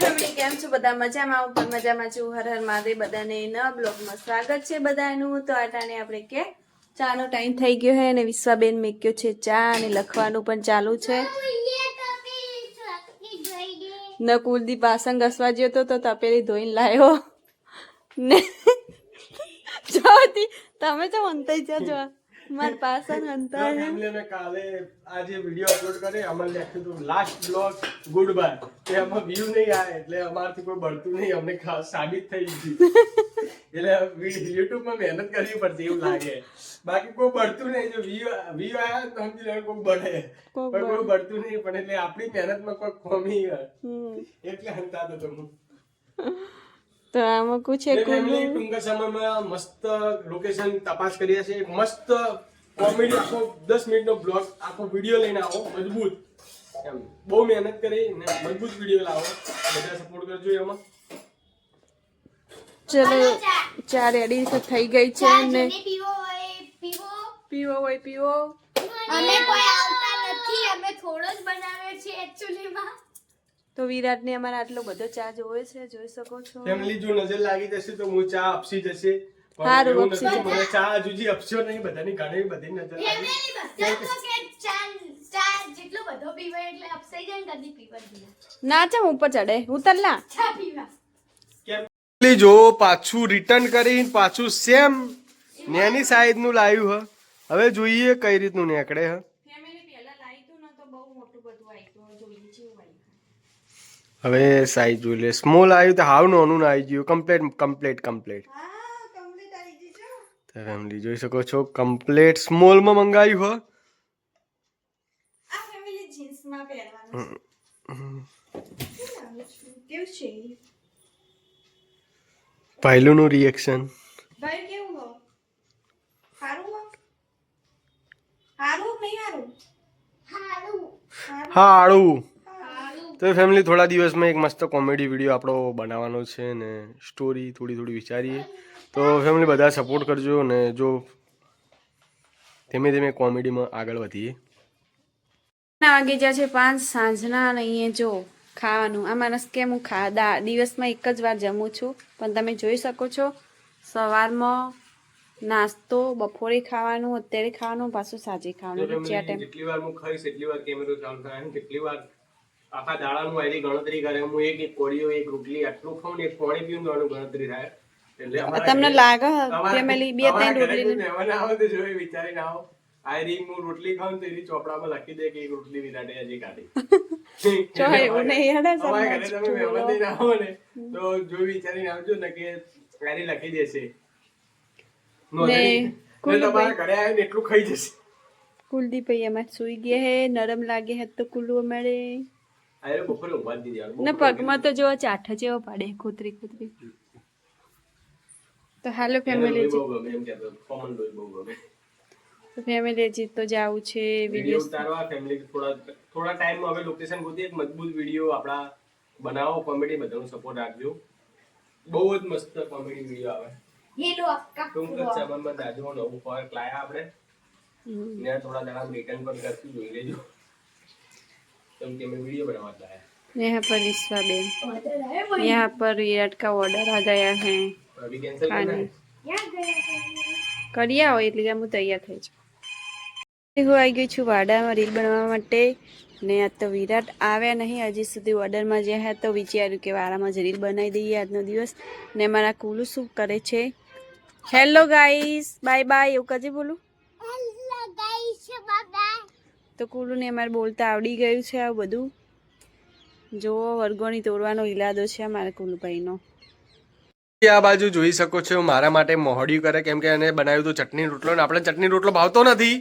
Family કેમ છો? બધા મજામાં? હું પણ મજામાં છું. હર હર મહાદેવ, બધાને નવા બ્લોગમાં સ્વાગત છે બધાનું. તો આટાને આપણે કે ચાનો ટાઈમ થઈ ગયો છે અને વિશ્વાબેન મેક્યો છે ચા અને લખવાનું પણ ચાલુ છે. ન કુલદીપ વાસણ ઘસવા ગયો તો તો તપેલી ધોઈને લાવ્યો ને જોતી તમે તો વંતાઈ જજો. માર પાસન વંતા છે ફેમિલી અમે કાલે આજે વીડિયો અપલોડ કરે અમારે લખ્યું હતું લાસ્ટ બ્લોગ ગુડ બાય તે અમાર વ્યૂ નહીં આવે એટલે અમારથી કોઈ બળતું નહીં અમને સાબિત થઈ ગયું. એટલે યુટ્યુબમાં મહેનત કરવી પડતી એવું લાગે. બાકી કોઈ બળતું નહીં જો વ્યૂ વ્યૂ આવ્યા તો સમજી લે કોઈ બળે. પણ કોઈ બળતું નહીં પણ એટલે આપણી મહેનતમાં કોઈ કોમી હમ. એટલે હંતા તો હું. તો આમાં એટલે કુલુ ટૂંકા સમયમાં મસ્ત લોકેશન તપાસ કરીએ છીએ. એક મસ્ત કોમેડી આખો દસ મિનિટનો બ્લોગ આખો વીડિયો લઈને આવો. મજબૂત. એમ. બહુ મહેનત કરી ને મજબૂત વીડિયો લાવો. બધા સપોર્ટ કરજો એમાં. ચલો ચા રેડી થઈ ગઈ છે ને. પીવો હોય પીવો. પીવો હોય પીવો. અમે કોઈ આવતા નથી અમે થોડો જ બનાવે છે એકચ્યુઅલીમાં તો વિરાટને અમારે આટલો બધો ચા જોવે છે જોઈ શકો છો. ફેમિલી જો નજર લાગી જશે તો હું ચા આપસી જશે. સારું આપસી મને ચા હજુજી આપશો નહીં બધાની ઘણી બધી નજર લાગી ફેમિલી બધા તો કે ચા ચા જેટલો બધો પીવે એટલે અપસાઈ જાય ને પીવા ના ચમ ઉપર ચડે. ઉતરલા ચા પીવા. જો પાછું રિટર્ન કરી પાછું સેમ નેની સાઈઝનું લાવ્યું હ. હવે જોઈએ કઈ રીતનું નીકળે હ ફેમિલી પહેલા લાવ્યું ને તો બહુ મોટું બધું આવ્યું જોઈએ છે હવે સાઈઝ જોઈ લે. સ્મોલ આવ્યું તો હાવ નોનું ના આવી ગયું. કમ્પ્લેટ કમ્પ્લેટ કમ્પ્લેટ તો ફેમિલી જોઈ શકો છો. કમ્પ્લેટ સ્મોલમાં મંગાવ્યું હો. પહેલું ફેમિલી જીન્સમાં પહેરવાનું કેવું છે? પહેલુંનું રિએક્શન ભાઈ કેવું હો? સારું હો? સારું નહીં સારું હારું. હાળું હારું. તો ફેમિલી થોડા દિવસમાં એક મસ્ત કોમેડી વીડિયો આપણો બનાવવાનો છે ને સ્ટોરી થોડી થોડી વિચારીએ. તો ફેમિલી બધા સપોર્ટ કરજો ને જો ધીમે ધીમે કોમેડીમાં આગળ વધીએ. ના વાગે જ્યાં છે પાંચ સાંજના અને અહીંયા જો ખાવાનું. આ માણસ કે હું ખા દિવસમાં એક જ વાર જમું છું પણ તમે જોઈ શકો છો સવારમાં નાસ્તો બપોરે ખાવાનું અત્યારે ખાવાનું પાછું સાંજે ખાવાનું. જેટલી વાર હું ખાઈશ એટલી વાર કેમેરો ચાલુ થાય કેટલી વાર આખા દાડાનું એની ગણતરી કરે. હું એક એક કોળીઓ એક રોટલી આટલું ખાઉં ને એક પાણી પીઉં તો આનું ગણતરી થાય. એટલે તમને લાગે ફેમિલી બે ત્રણ રોટલી મહેમાન આવે તો જોઈ વિચારીને આવો. આ હું રોટલી ખાઉં તો એની ચોપડામાં લખી દે કે એક રોટલી વિરાટે આજે કાઢી. જો એવું નહીં હેડે અમારા ઘરે તમે મહેમાન થઈને આવો ને તો જોઈ વિચારીને આવજો ને કે લખી દેશે. ને તમારા ઘરે આવીને એટલું ખાઈ જશે. કુલદીપ ભાઈ એમાં સુઈ ગયા હે નરમ લાગે હે તો કુલુ અમારે અરે બપોરે ઊંઘવા જ દીધી યાર. ને બપોરે પગમાં તો જો ચાઠ જેવો પાડે કૂતરી કૂતરી તો હાલો એને ફેમિલી બહુ ગમે એમ કહેતો હતો. common લોહી બહુ ગમે. ફેમિલી હજી તો જાવું છે વિડીયો વિડીયો ઉતારવા ફેમિલી થોડા થોડા ટાઈમમાં હવે લોકેશન ગોતી એક મજબૂત વિડીયો આપણા બનાવો કોમેડી બધાનો સપોર્ટ આપજો બહુ જ મસ્ત કોમેડી વિડીયો આવે ये लो आपका ટૂંક જ સમયમાં દાદુઓ નવું ફોર્ક લાયા આપણે ને થોડા દાડા રિટર્ન પણ કરશું જોઈ લેજો કેમ કે અમે વીડિયો બનાवा હતા यहाँ पर ईश्वा बेन यहाँ पर विराट का ऑर्डर आ गया है खाने કરી આવો એટલે હું તૈયાર થઈ જાઉં. હું આવી ગઈ છું વાડામાં રીલ બનાવવા માટે. ને આ તો વિરાટ આવ્યા નહીં. હજી સુધી ઓર્ડરમાં જે હતા તો વિચાર્યું કે વાડામાં જ રીલ બનાવી દઈએ આજનો દિવસ. ને મારા કુલુ શું કરે છે? હેલો ગાઈસ બાય બાય એવું કજે બોલું? તો કુલુને અમારે બોલતા આવડી ગયું છે આ બધું. જુઓ, વર્ગોની તોડવાનો ઈલાદો છે અમારા કુલુભાઈનો. આ બાજુ જોઈ શકો છો, મારા માટે મોહડિયું કરે કેમ કે એને બનાવ્યું હતું ચટણી રોટલો ને આપણે ચટણી રોટલો ભાવતો નથી.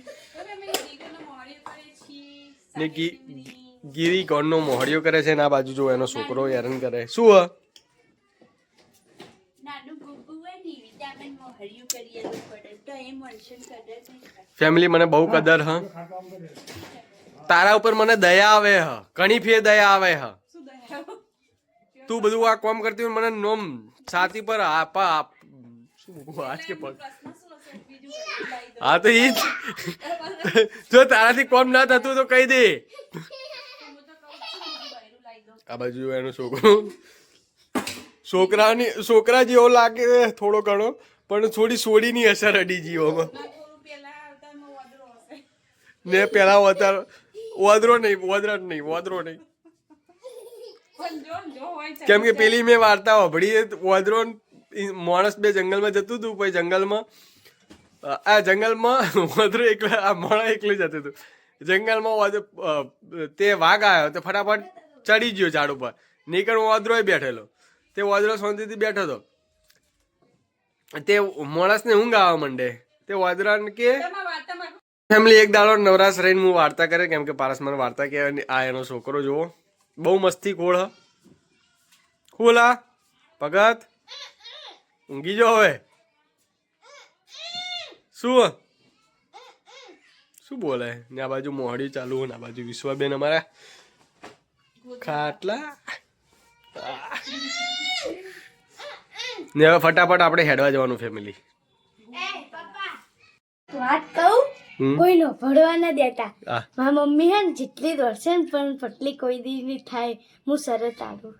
ને ગીરી ગોળનો મોહડિયો કરે છે ને આ બાજુ જો એનો છોકરો હેરાન કરે. શું ફેમિલી મને બહુ કદર હ. તારા ઉપર મને દયા આવે હ. ઘણી ફેર દયા આવે હ. તું બધું આ કામ કરતી હોય મને નોમ છાતી પર આપા આજ કે પગ. હા તો ઈ જો. તારાથી કોમ ના થતું તો કહી દે. આ બાજુ એનો છોકરો. છોકરાની છોકરા જેવો લાગે થોડો ઘણો. પણ થોડી સોડીની અસર અડી જીવોમાં. ને પેલા વધાર વાદરો નહીં વદરા નહીં વાદરો નહીં. કેમ કે પેલી મેં વાર્તા સાંભળી વાદરો માણસ બે જંગલમાં જતું હતું પછી જંગલમાં આ જંગલમાં વાદરો એકલા આ માણસ એકલું જતું હતું. જંગલમાં તે વાઘ આવ્યો તે ફટાફટ ચડી ગયો ઝાડ ઉપર. નીકળ વાદરો બેઠેલો. તે વાદરો શાંતિથી બેઠો હતો. તે માણસને ઊંઘ આવવા માંડે. તે વાદરાને કે ફેમિલી એક દાડો નવરાશ રહીને હું વાર્તા કરે કેમ કે પારસ મને વાર્તા કે આ એનો છોકરો જુઓ. બહુ મસ્તી ખોળ ખોલા ભગત. ઊંઘી જો હવે. શું? શું બોલે? ને આ બાજુ મોહડી ચાલુ ને આ બાજુ વિશ્વાબેન અમારા. ખાટલા. ને હવે ફટાફટ આપણે હેડવા જવાનું ફેમિલી વાત કહું? કોઈ કોઈનો ભરવા ન દેતા. મારા મમ્મી હે ને જેટલી દોડશે ને પણ પટલી કોઈ દી નહીં થાય. હું સરત આવું